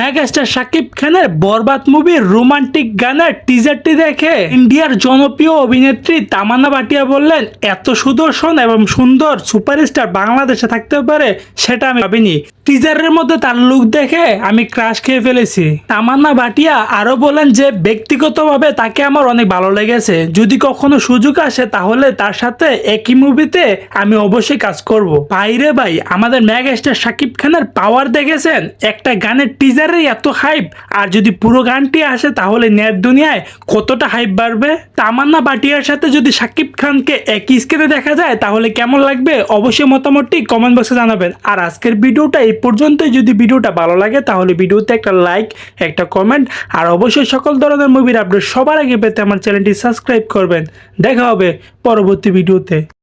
Megastar Shakib খানের বরবাদ মুভির romantic গানের টিজারটি দেখে ইন্ডিয়ার জনপ্রিয় অভিনেত্রী তামান্না ভাটিয়া বললেন, এত সুদর্শন এবং সুন্দর সুপারস্টার বাংলাদেশে থাকতে পারে, সেটা আমি ভাবিনি। টিজারের মধ্যে তার লুক দেখে আমি ক্রাশ খেয়ে ফেলেছি। তামান্না ভাটিয়া আরও বলেন যে, ব্যক্তিগতভাবে তাকে আমার অনেক ভালো লেগেছে। যদি কখনো সুযোগ আসে, তাহলে তার সাথে একই মুভিতে আমি অবশ্যই কাজ করব। বাইরে ভাই, আমাদের মেগাস্টার শাকিব খানের পাওয়ার দেখেছেন? একটা গানের টিজারে এত হাইপ আর যদি পুরো গানটি আসে তাহলে নেট দুনিয়ায় কতটা হাইপ বাড়বে? তামান্না বাটিয়ার সাথে যদি শাকিব খানকে একই স্ক্রিনে দেখা যায়, তাহলে কেমন লাগবে? অবশ্যই মতামতটি কমেন্ট বক্সে জানাবেন। আর আজকের ভিডিওটা এই পর্যন্তই। যদি ভিডিওটা ভালো লাগে, তাহলে ভিডিওতে একটা লাইক একটা কমেন্ট আর অবশ্যই সকল ধরনের মুভির আপডেট সবার আগে পেতে আমার চ্যানেলটি সাবস্ক্রাইব করবেন। দেখা হবে পরবর্তী ভিডিওতে।